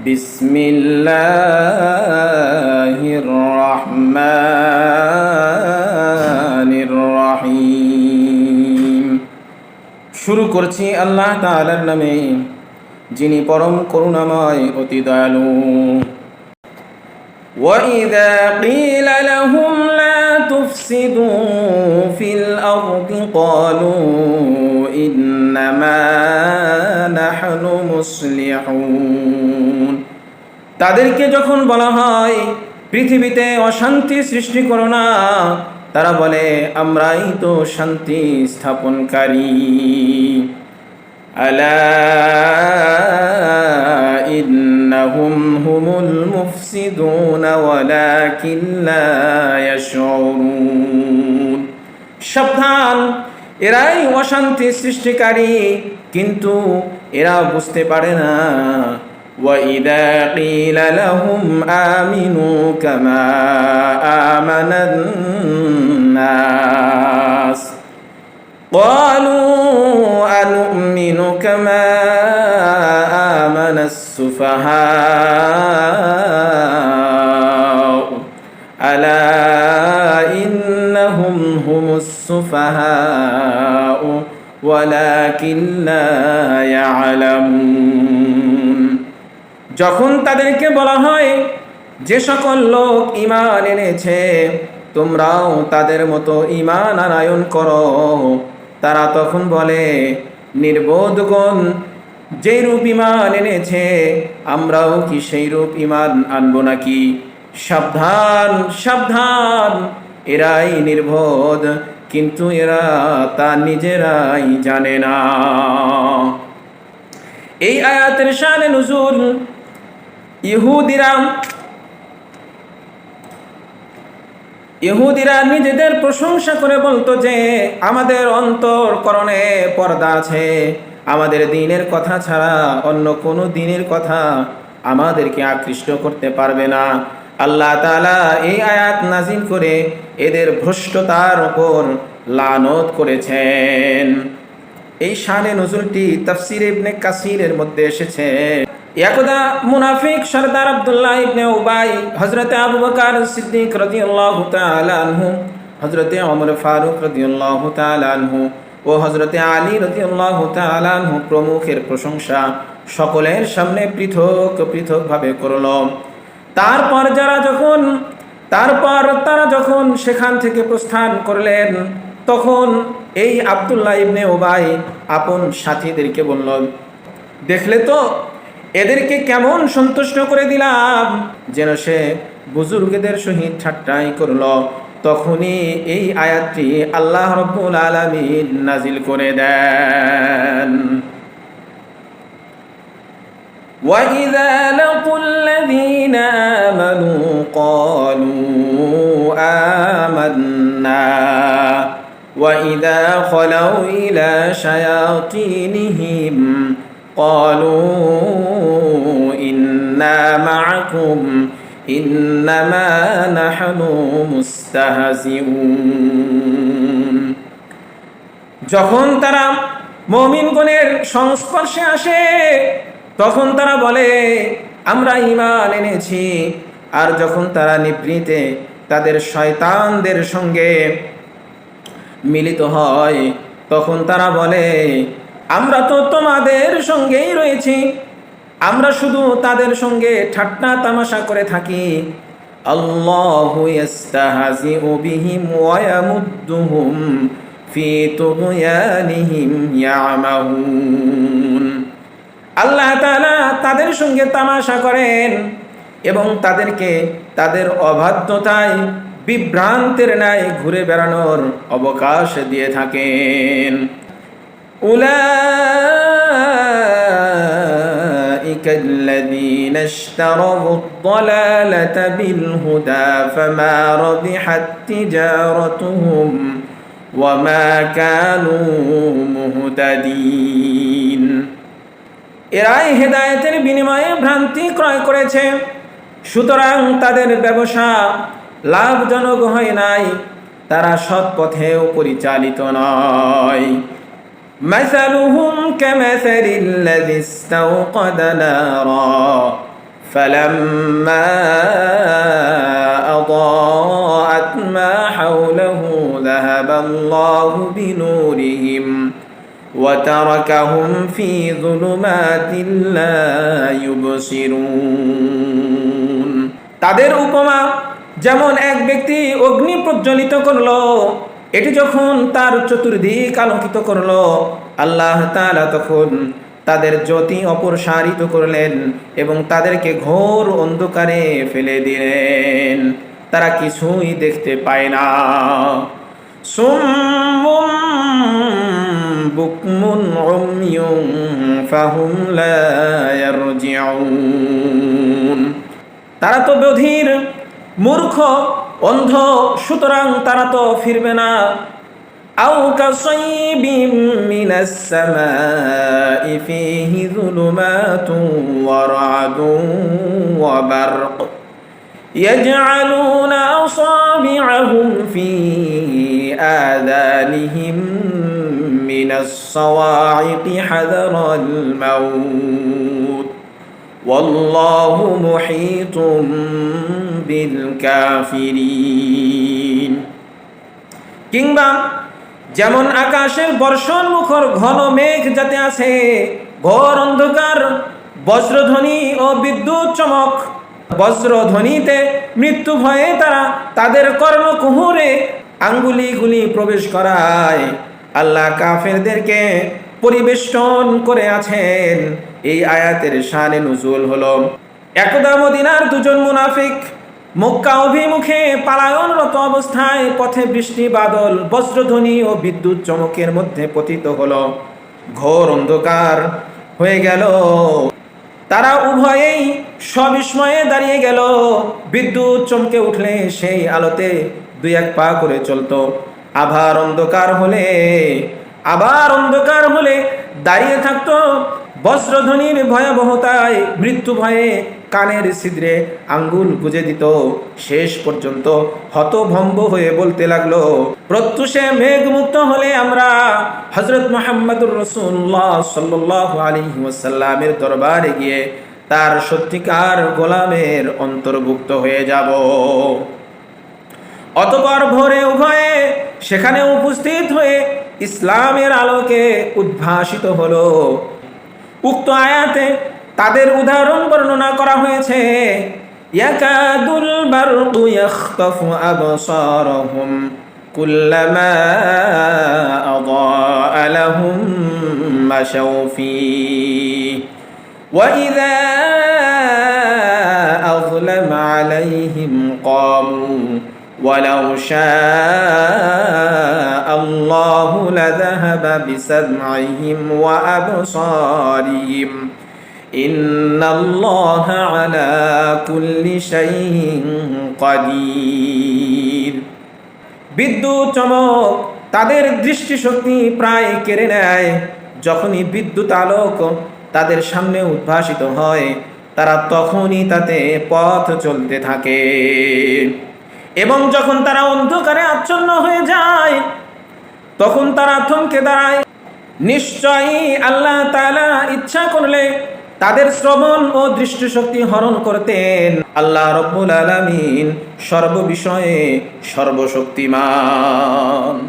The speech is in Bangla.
بسم الله الرحمن الرحيم শুরু করছি আল্লাহ তাআলার নামে যিনি পরম করুণাময় অতি দয়ালু وإذا قيل لهم لا تفسدوا في الأرض قالوا إنما নাহনু মুসলিহুন। তাদেরকে যখন বলা হয়, পৃথিবীতে অশান্তি সৃষ্টি করো না, তারা বলে, আমরাই তো শান্তি স্থাপনকারী। আলা ইন্নাহুম হুমুল মুফসিদুন, ওয়ালাকিন লা ইয়াশউরুন। সাবধান এরাই অশান্তি সৃষ্টিকারী কিন্তু এরা বুঝতে পারে না وإذا قيل لهم آمنوا كما آمن الناس قالوا أنؤمن كما آمن السفهاء السفهاء ولكن لا يعلمون যখন তাদেরকে বলা হয় যে সকল লোক ইমান এনেছে তোমরাও তাদের মতো ইমান আনায়ন করো তারা তখন বলে নির্বোধগণ যে রূপ ইমান এনেছে আমরাও কি সেই রূপ ইমান আনবো নাকি সাবধান সাবধান এরাই নির্বোধ কিন্তু এরা তা নিজেরাই জানে না। এই আয়াতের শানে নুজুল ইহুদিরা ইহুদিরা নিজেদের প্রশংসা করে বলতো যে, আমাদের অন্তরকরণে পর্দা আছে। আমাদের দিনের কথা ছাড়া অন্য কোনো দিনের কথা আমাদেরকে আকৃষ্ট করতে পারবে না। আল্লাহ তালা এই আয়াত নাজিল করে এদের ভ্রষ্টতার ওপর লানত করেছেন। এই শানে নজরুলটি তাফসির ইবনে কাসিরের মধ্যে এসেছে। একদা মুনাফিক সরদার আব্দুল্লাহ ইবনে উবাই হজরতে আবু বকর সিদ্দিক রাদিয়াল্লাহু তাআলা আনহু হজরতে ওমর ফারুক রাদিয়াল্লাহু তাআলা আনহু ও হজরতে আলী রাদিয়াল্লাহু তাআলা আনহু প্রমুখের প্রশংসা সকলের সামনে পৃথক পৃথকভাবে করল। তারপর যারা যখন, তারপর তারা যখন সেখান থেকে প্রস্থান করলেন, তখন এই আবদুল্লাহ ইবনে ওবাই আপন সাথীদেরকে বলল, দেখলে তো, এদেরকে কেমন সন্তুষ্ট করে দিলাম? যেন সে বুজুর্গদের সহিত ঠাট্টাই করল। তখনই এই আয়াতটি আল্লাহ রব্বুল আলমিন নাজিল করে দেন। وإذا لقوا الذين آمنوا قالوا آمنا وإذا خلوا إلى شياطينهم قالوا إنا معكم إنما نحن مستهزئون যখন তারা মমিনগণের সংস্পর্শে আসে তখন তারা বলে, আমরা ইমান এনেছি। আর যখন তারা নিবৃতে তাদের শয়তানদের সঙ্গে মিলিত হয়, তখন তারা বলে, আমরা তো তোমাদের সঙ্গেই রয়েছি। আমরা শুধু তাদের সঙ্গে ঠাট্টা তামাশা করে থাকি। আল্লাহু আল্লাহ তাআলা তাদের সঙ্গে তামাশা করেন এবং তাদেরকে তাদের অবাধ্যতায় বিভ্রান্তের ন্যায় ঘুরে বেড়ানোর অবকাশ দিয়ে থাকেন أولئك الذين اشتروا الضلالة بالهدى فما ربحت تجارتهم وما كانوا مهتدين এরাই হেদায়েতের বিনিময়ে ভ্রান্তি ক্রয় করেছে সুতরাং তাদের ব্যবসা লাভজনক হয় নাই তারা সৎ পথেও পরিচালিত নয় مثلهم كمثل الذي استوقد نارا فلما أضاءت ما حوله ذهب الله بنورهم وتركهم في ظلمات لا يبصرون তাদের উপমা যেমন এক ব্যক্তি অগ্নি প্রজ্বলিত করলো এটি যখন তার চতুর্দিক আলোকিত করলো আল্লাহ তাআলা তখন তাদের জ্যোতি অপসারিত করলেন এবং তাদেরকে ঘোর অন্ধকারে ফেলে দিলেন তারা কিছুই দেখতে পায় না সুম্মুম বুকমুন উময়ুন ফাহুম লা ইয়ারজিউন তারা তো বধির মূর্খ অন্ধ সুতরাং তারা তো ফিরবে না أو كصيب من السماء فيه ظلمات ورعد وبرق يجعلون أصابعهم في آذانهم من الصواعق حذر الموت والله محيط بالكافرين কিংবা যেমন আকাশের বর্ষণ মুখর ঘন মেঘ যাতে আছে ঘোর অন্ধকার বজ্রধ্বনি ও বিদ্যুৎ চমক বজ্রধ্বনিতে মৃত্যু ভয়ে তারা তাদের কর্মকুহুরে আঙ্গুলিগুলি প্রবেশ করায় আল্লাহ কাফেরদেরকে পরিবেষ্টন করে আছেন। এই আয়াতের শানে নজুল হলো, একদা মদিনার দুজন মুনাফিক মক্কা অভিমুখে পালায়নরত অবস্থায় পথে বৃষ্টি, বাদল, বজ্রধ্বনি ও বিদ্যুৎ চমকের মধ্যে পতিত হলো। ঘোর অন্ধকার হয়ে গেল। তারা উভয়েই সবিস্ময়ে দাঁড়িয়ে গেল। বিদ্যুৎ চমকে উঠলে সেই আলোতে দুই এক পা করে চলতো। আবার অন্ধকার হলে, আবার অন্ধকার হলে দাঁড়িয়ে থাকতো বজ্রধ্বনির ভয়াবহতায়, মৃত্যু ভয়ে কানের ছিদ্রে আঙ্গুল গুজে দিত। শেষ পর্যন্ত হতভম্ব হয়ে বলতে লাগল, প্রত্যুষে মেঘ মুক্ত হলে আমরা হজরত মোহাম্মদুর রসুল্লাহ সাল্লাহ আলী ওয়াসাল্লামের দরবারে গিয়ে তার সত্যিকার গোলামের অন্তর্ভুক্ত হয়ে যাব। অতপর ভোরে উভয়ে সেখানে উপস্থিত হয়ে ইসলামের আলোকে উদ্ভাসিত হলো উক্ত আয়াতে তাদের উদাহরণ বর্ণনা করা হয়েছে ইয়াকাদুল বারকু ইয়াখতাফু আবসারহুম কুল্লামা আদাআ লাহুম মাশাউ ফীহ وإذا أظلم عليهم قاموا ولو شاء الله لذهب بسمعهم وأبصارهم إن الله على كل شيء قدير বিদ্যুৎ চমক তাদের দৃষ্টিশক্তি প্রায় কেড়ে নেয় যখনই বিদ্যুৎ আলোক তাদের সামনে উদ্ভাসিত হয় তারা তখনই তাতে পথ চলতে থাকে এবং যখন তারা অন্ধকারে আচ্ছন্ন হয়ে যায়, তখন তারা থমকে দাঁড়ায়। নিশ্চয়ই আল্লাহ তালা ইচ্ছা করলে তাদের শ্রবণ ও দৃষ্টিশক্তি হরণ করতেন। আল্লাহ রব্বুল আলমিন সর্ববিষয়ে সর্বশক্তিমান।